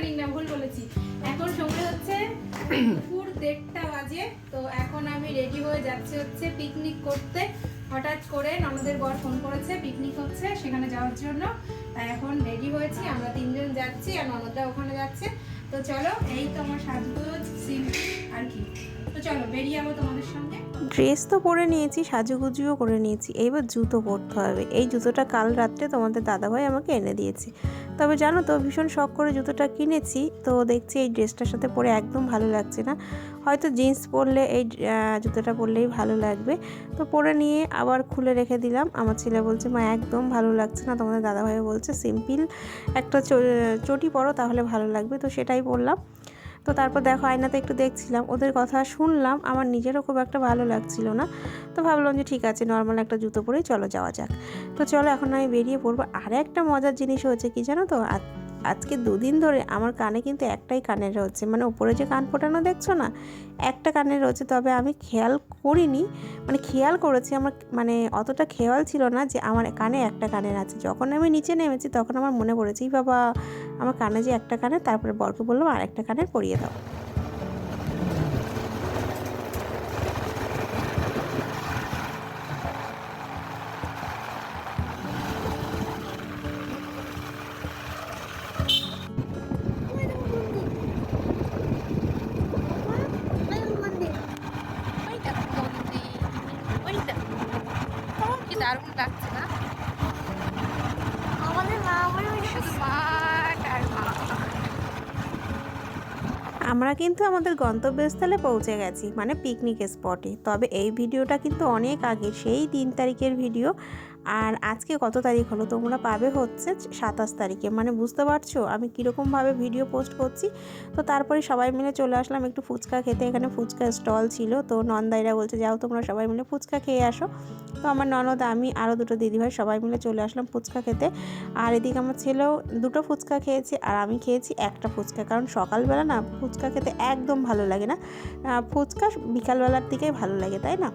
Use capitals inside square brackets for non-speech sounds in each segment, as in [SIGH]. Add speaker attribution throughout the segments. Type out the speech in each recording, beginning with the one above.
Speaker 1: Morning না, ভুল বলেছি। এখন সময় হচ্ছে দুপুর দেড়টা বাজে, তো এখন আমি রেডি হয়ে যাচ্ছি হচ্ছে পিকনিক করতে। হঠাৎ করে ননদের বর ফোন করেছে পিকনিক হচ্ছে সেখানে যাওয়ার জন্য। তাই এখন রেডি হয়েছি, আমরা তিনজন যাচ্ছি আর ননদরা ওখানে যাচ্ছে। তো চলো, এই তো আমার সাজগোজ, সিম্পল, আর কি। তো চলো, বেরিয়ে যাব তোমাদের সঙ্গে।
Speaker 2: ড্রেস তো পরে নিয়েছি, সাজুগুজুও করে নিয়েছি, এইবার জুতো পরতে হবে। এই জুতোটা কাল রাত্রে তোমাদের দাদাভাই আমাকে এনে দিয়েছে। তবে জানো তো, ভীষণ শখ করে জুতোটা কিনেছি, তো দেখছি এই ড্রেসটার সাথে পরে একদম ভালো লাগছে না। হয়তো জিন্স পরলে এই জুতোটা পরলেই ভালো লাগবে। তো পরে নিয়ে আবার খুলে রেখে দিলাম। আমার ছেলে বলছে, মা, একদম ভালো লাগছে না। তোমাদের দাদাভাই বলছে, সিম্পল একটা চটি পরো, তাহলে ভালো লাগবে। তো সেটাই পরলাম। তো তারপর দেখো আয়নাতে একটু দেখছিলাম, ওদের কথা শুনলাম, আমার নিজেরও খুব একটা ভালো লাগছিল না। তো ভাবলাম যে ঠিক আছে নর্মাল একটা জুতো পরেই চলো যাওয়া যাক। তো চলো এখন আমি বেরিয়ে পড়ব। আর একটা মজার জিনিস হচ্ছে কি জানো তো? আজকে দুদিন ধরে আমার কানে কিন্তু একটাই কানের রয়েছে। মানে উপরে যে কান ফোটানো দেখছ না? একটা কানে রয়েছে। তবে আমি খেয়াল করিনি। মানে খেয়াল করেছি আমার মানে অতটা খেয়াল ছিল না যে আমার কানে একটা কানের আছে। যখন আমি নিচে নেমেছি তখন আমার মনে পড়েছি বাবা, আমার কানে যে একটা কানে, তারপরে বরকে বললাম আর একটা কানের পরিয়ে দাও। আমরা কিন্তু আমাদের গন্তব্যস্থলে পৌঁছে গেছি মানে পিকনিক স্পটে তবে এই ভিডিওটা কিন্তু অনেক আগে সেই তিন তারিখের ভিডিও আর আজকে কত তারিখ হলো? তোমরা পাবে হচ্ছে সাতাশ তারিখে। মানে বুঝতে পারছ? আমি কীরকমভাবে ভিডিও পোস্ট করছি? তো তারপরে সবাই মিলে চলে আসলাম একটু ফুচকা খেতে। এখানে ফুচকা স্টল ছিল। তো নন্দাইরা বলছে, যাও তোমরা সবাই মিলে ফুচকা খেয়ে আসো। তো আমার ননদ, আমি আরও দুটো দিদিভাই সবাই মিলে চলে আসলাম ফুচকা খেতে। আর এদিকে আমার ছেলেও দুটো ফুচকা খেয়েছে আর আমি খেয়েছি একটা ফুচকা। কারণ সকালবেলা না ফুচকা খেতে একদম ভালো লাগে না। ফুচকা বিকালবেলার দিকেই ভালো লাগে, তাই না?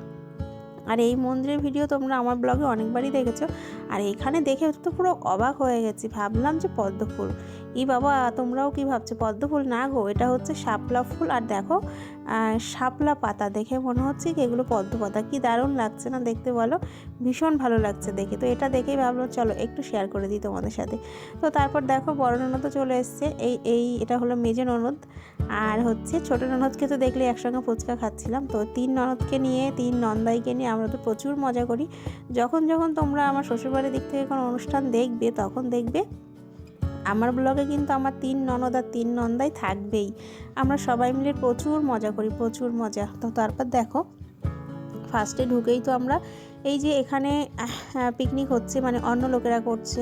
Speaker 2: আর এই মন্দিরের ভিডিও তোমরা আমার ব্লগে অনেকবারই দেখেছ। আর এখানে দেখে তো পুরো অবাক হয়ে গেছি, ভাবলাম যে পদ্ম ফুল ই বাবা, তোমরাও কি ভাবছ পদ্ম ফুল না গো, এটা হচ্ছে শাপলা ফুল। আর দেখো শাপলা পাতা দেখে মনে হচ্ছে কি এগুলো পদ্ম পাতা। কি দারুণ লাগছে না দেখতে বলো? ভীষণ ভালো লাগছে দেখে। তো এটা দেখেই ভাবলো চলো একটু শেয়ার করে দিই তোমাদের সাথে। তো তারপর দেখো, বড় ননদও চলে এসছে। এই এই, এটা হলো মেজে ননদ। আর হচ্ছে ছোট ননদকে তো দেখলে একসঙ্গে ফুচকা খাচ্ছিলাম। তো তিন ননদকে নিয়ে, তিন নন্দাইকে নিয়ে আমরা তো প্রচুর মজা করি। যখন যখন তোমরা আমার শ্বশুরবাড়ির দিক থেকে কোনো অনুষ্ঠান দেখবে, তখন দেখবে আমার ব্লগে কিন্তু আমার তিন ননদ আর তিন নন্দাই থাকবেই। আমরা সবাই মিলে প্রচুর মজা করি, প্রচুর মজা। তো তারপর দেখো ফার্স্টে ঢুকেই তো আমরা এই যে এখানে পিকনিক হচ্ছে মানে অন্য লোকেরা করছে।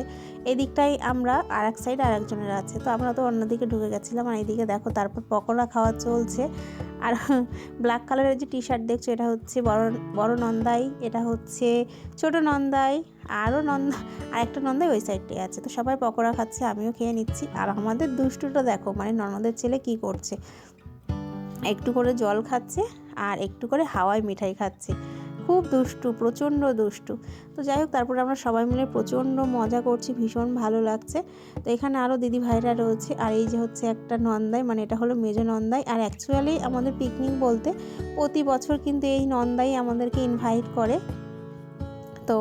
Speaker 2: এদিকটাই আমরা আর এক সাইড আর একজনের আছে। তো আমরা তো অন্যদিকে ঢুকে গেছিলাম, আর এইদিকে দেখো তারপর পকোড়া খাওয়া চলছে। আর [LAUGHS] ব্ল্যাক কালারের যে টি শার্ট দেখছ, এটা হচ্ছে বড় বড় নন্দাই, এটা হচ্ছে ছোট নন্দাই, আরও নন্দা আর একটা নন্দাই ওই সাইডটাই আছে। তো সবাই পকোড়া খাচ্ছে, আমিও খেয়ে নিচ্ছি। আর আমাদের দুষ্টুটা দেখো মানে ননদের ছেলে কি করছে? একটু করে জল খাচ্ছে, আর একটু করে হাওয়ায় মিঠাই খাচ্ছে। খুব দুষ্টু, প্রচণ্ড দুষ্টু। তো যাই হোক, তারপরে আমরা সবাই মিলে প্রচণ্ড মজা করছি, ভীষণ ভালো লাগছে। তো এখানে আরও দিদি ভাইরা রয়েছে, আর এই যে হচ্ছে একটা নন্দাই মানে এটা হলো মেজো নন্দাই। আর অ্যাকচুয়ালি আমাদের পিকনিক বলতে প্রতি বছর কিন্তু এই নন্দাই আমাদেরকে ইনভাইট করে। তো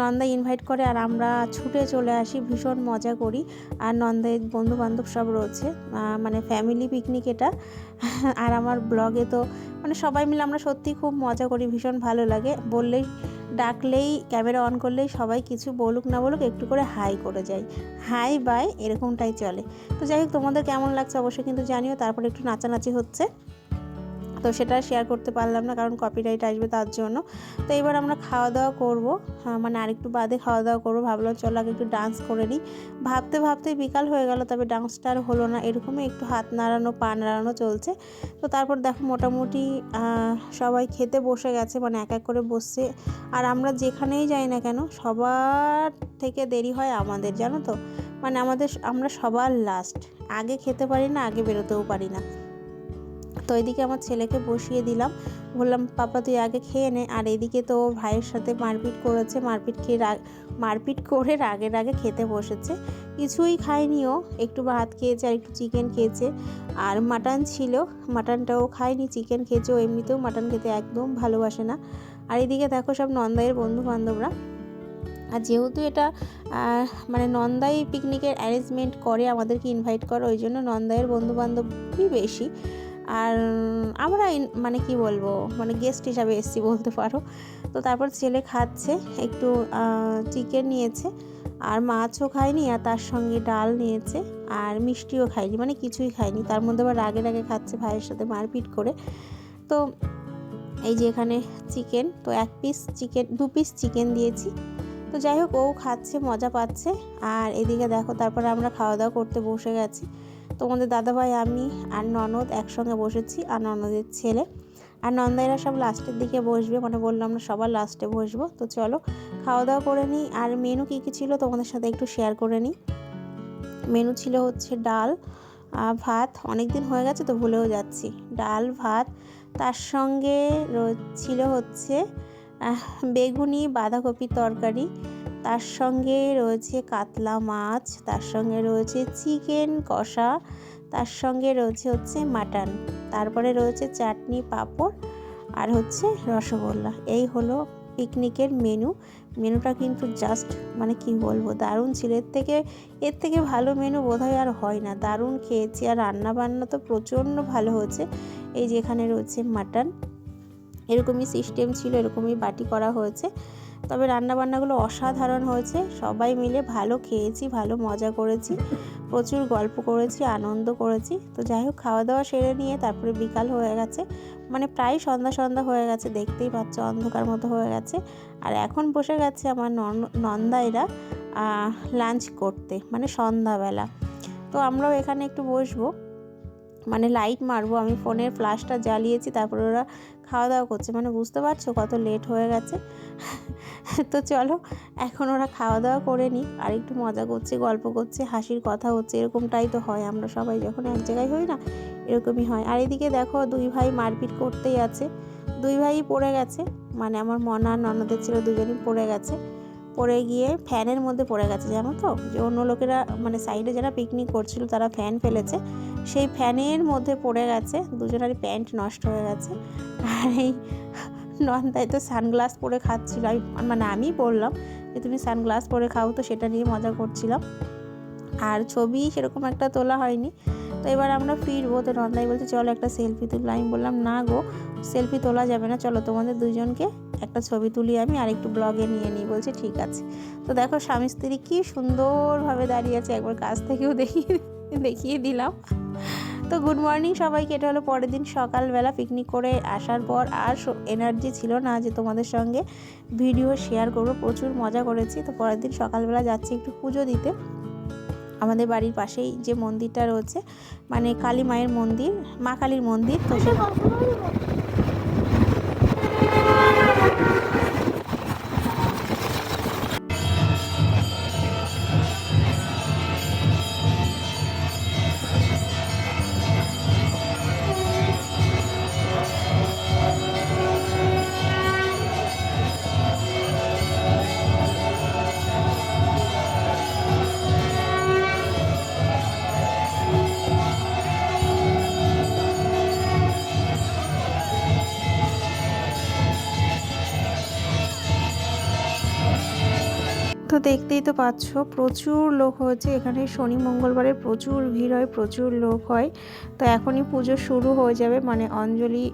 Speaker 2: নন্দা ইনভাইট করে আর আমরা ছুটে চলে আসি, ভীষণ মজা করি। আর নন্দাই বন্ধু বান্ধব সব রয়েছে মানে ফ্যামিলি পিকনিক এটা। [LAUGHS] আর আমার ব্লগে তো মানে সবাই মিলে আমরা সত্যি খুব মজা করি, ভীষণ ভালো লাগে। বললেই, ডাকলেই ক্যামেরা অন করলেই সবাই কিছু বলুক না বলুক, একটু করে হাই করে যায় হাই বাই এরকমটাই চলে। তো যাই হোক, তোমাদের কেমন লাগছে অবশ্যই কিন্তু জানিও, তারপরে একটু নাচানাচি হচ্ছে। তো সেটা শেয়ার করতে পারলাম না কারণ কপিরাইট আসবে তার জন্য। তো এবার আমরা খাওয়া দাওয়া করব। হ্যাঁ, মানে আরেকটু বাদে খাওয়া দাওয়া করব। ভাবলাম চলো আগে একটু ডান্স করে নিই। ভাবতে ভাবতে বিকাল হয়ে গেল তবে ডান্সটা আর হলো না। এরকমই একটু হাত নাড়ানো পা নাড়ানো চলছে। তো তারপর দেখো মোটামুটি সবাই খেতে বসে গেছে মানে এক এক করে বসছে। আর আমরা যেখানেই যাই না কেন সবার থেকে দেরি হয় আমাদের জানো তো? মানে আমাদের আমরা সবার লাস্ট আগে খেতে পারি না আগে বেরোতেও পারি না। তো এদিকে আমার ছেলেকে বসিয়ে দিলাম। বললাম, পাপা, তুই আগে খেয়ে নে। আর এদিকে তো ভাইয়ের সাথে মারপিট করেছে। মারপিট খেয়ে রাগ মারপিট করে রাগে রাগে খেতে বসেছে। কিছুই খায়নিও একটু ভাত খেয়েছে আর একটু চিকেন খেয়েছে। আর মাটন ছিল। মাটনটাও খায়নি চিকেন খেয়েছে। ও এমনিতেও মাটন খেতে একদম ভালোবাসে না। আর এদিকে দেখো সব নন্দাইয়ের বন্ধু বান্ধবরা আর যেহেতু এটা মানে নন্দাই পিকনিকের অ্যারেঞ্জমেন্ট করে আমাদেরকে ইনভাইট করে, ওই জন্য নন্দাইয়ের বান্ধবই বেশি। আর আমরা মানে কি বলব মানে গেস্ট হিসাবে এসছি বলতে পারো। তো তারপর ছেলে খাচ্ছে, একটু চিকেন নিয়েছে, আর মাছও খায়নি, আর তার সঙ্গে ডাল নিয়েছে, আর মিষ্টিও খায়নি মানে কিছুই খায়নি। তার মধ্যে আবার রাগে রাগে খাচ্ছে ভাইয়ের সাথে মারপিট করে। তো এই যে এখানে চিকেন তো এক পিস চিকেন দু পিস চিকেন দিয়েছি। তো যাই হোক, ও খাচ্ছে, মজা পাচ্ছে, আর এদিকে দেখো, তারপরে আমরা খাওয়া দাওয়া করতে বসে গেছি। তোমাদের দাদাভাই, আমি আর ননদ একসঙ্গে বসেছি আর ননদের ছেলে। আর নন্দাইরা সব লাস্টের দিকে বসবে মানে বললাম আমরা সবার লাস্টে বসবো। তো চলো খাওয়া দাওয়া করে নিই। আর মেনু কী কী ছিল তোমাদের সাথে একটু শেয়ার করে নিই। মেনু ছিল হচ্ছে ডাল ভাত। অনেক দিন হয়ে গেছে তো ভুলেও যাচ্ছি। ডাল, ভাত। তার সঙ্গে ছিল হচ্ছে বেগুনি, বাঁধাকপির তরকারি। তার সঙ্গে রয়েছে কাতলা মাছ, তার সঙ্গে রয়েছে চিকেন কষা, তার সঙ্গে রয়েছে হচ্ছে মাটন, তারপরে রয়েছে চাটনি, পাঁপড় আর হচ্ছে রসগোল্লা। এই হলো পিকনিকের মেনু মেনুটা কিন্তু জাস্ট মানে কি বলব, দারুণ ছিল। এর থেকে এর থেকে ভালো মেনু বোধহয় আর হয় না। দারুণ খেয়েছি আর রান্না বান্না তো প্রচণ্ড ভালো হয়েছে। এই যে এখানে রয়েছে মাটন। এরকমই সিস্টেম ছিল, এরকমই বাটি করা হয়েছে। তবে রান্নাবান্নাগুলো অসাধারণ হয়েছে। সবাই মিলে ভালো খেয়েছি, ভালো মজা করেছি, প্রচুর গল্প করেছি, আনন্দ করেছি। তো যাই হোক খাওয়া দাওয়া সেরে নিয়ে তারপরে বিকাল হয়ে গেছে। মানে প্রায় সন্ধ্যা সন্ধ্যা হয়ে গেছে, দেখতেই পাচ্ছ অন্ধকার মতো হয়ে গেছে। আর এখন বসে গেছে আমার নন- নন্দাইরা লাঞ্চ করতে মানে সন্ধ্যাবেলা। তো আমরাও এখানে একটু বসবো। মানে লাইট মারবো, আমি ফোনের ফ্ল্যাশটা জ্বালিয়েছি, তারপরে ওরা খাওয়া দাওয়া করছে। মানে বুঝতে পারছ কত লেট হয়ে গেছে? [LAUGHS] তো চলো, এখন ওরা খাওয়া দাওয়া করে নিই আর একটু মজা করছে, গল্প করছে, হাসির কথা হচ্ছে, এরকমটাই তো হয়। আমরা সবাই যখন এক জায়গায় হই না, এরকমই হয়। আর এদিকে দেখো, দুই ভাই মারপিট করতেই আছে। দুই ভাই পড়ে গেছে মানে আমার মনা ননদের ছিল দুজনই পড়ে গেছে। পড়ে গিয়ে ফ্যানের মধ্যে পড়ে গেছে, জানো তো? যে অন্য লোকেরা মানে সাইডে যারা পিকনিক করছিল, তারা ফ্যান ফেলেছে। সেই ফ্যানের মধ্যে পড়ে গেছে, দুজনেরই প্যান্ট নষ্ট হয়ে গেছে। আর এই নন্দাই তো সানগ্লাস পরে খাচ্ছিল। আমি মানে আমি বললাম যে, তুমি সানগ্লাস পরে খাও তো, সেটা নিয়ে মজা করছিলাম। আর ছবি সেরকম একটা তোলা হয়নি। তো এবার আমরা ফিরবো। তো নন্দাই বলছে, চলো একটা সেলফি তুললো আমি বললাম, না গো সেলফি তোলা যাবে না। চলো তোমাদের দুজনকে একটা ছবি তুলি আমি আর একটু ব্লগে নিয়ে নিই। বলছে, ঠিক আছে। তো দেখো, স্বামী স্ত্রী কী সুন্দরভাবে দাঁড়িয়ে আছে। একবার কাছ থেকেও দেখিয়ে দেখিয়ে দিলাম। তো গুড মর্নিং সবাইকে। এটা হলো পরের দিন সকালবেলা পিকনিক করে আসার পর আর এনার্জি ছিল না যে তোমাদের সঙ্গে ভিডিও শেয়ার করব। প্রচুর মজা করেছি। তো পরের দিন সকালবেলা যাচ্ছি একটু পুজো দিতে। আমাদের বাড়ির পাশেই যে মন্দিরটা রয়েছে মানে কালী মায়ের মন্দির মা কালীর মন্দির তো তো দেখতেই তো পাচ্ছ, প্রচুর লোক হয়েছে। এখানে শনি, মঙ্গলবারে প্রচুর ভিড় হয়, প্রচুর লোক হয়। তো এখনই পুজো শুরু হয়ে যাবে মানে অঞ্জলি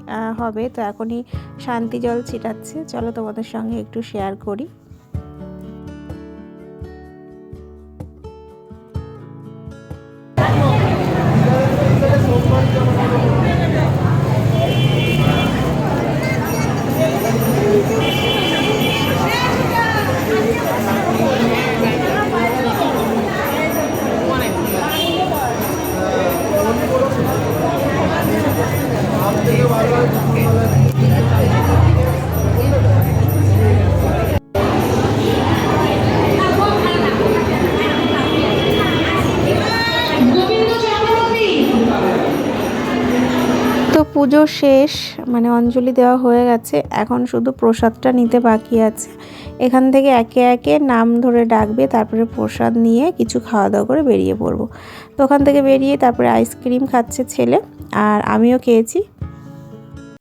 Speaker 2: হবে। তো এখনই শান্তি জল ছিটাচ্ছে। চলো তোমাদের সঙ্গে একটু শেয়ার করি। পুজো শেষ মানে অঞ্জলি দেওয়া হয়ে গেছে, এখন শুধু প্রসাদটা নিতে বাকি আছে। এখান থেকে একে একে নাম ধরে ডাকবে, তারপরে প্রসাদ নিয়ে কিছু খাওয়া দাওয়া করে বেরিয়ে পড়ব। তো ওখান থেকে বেরিয়ে তারপরে আইসক্রিম খাচ্ছে ছেলে, আর আমিও খেয়েছি।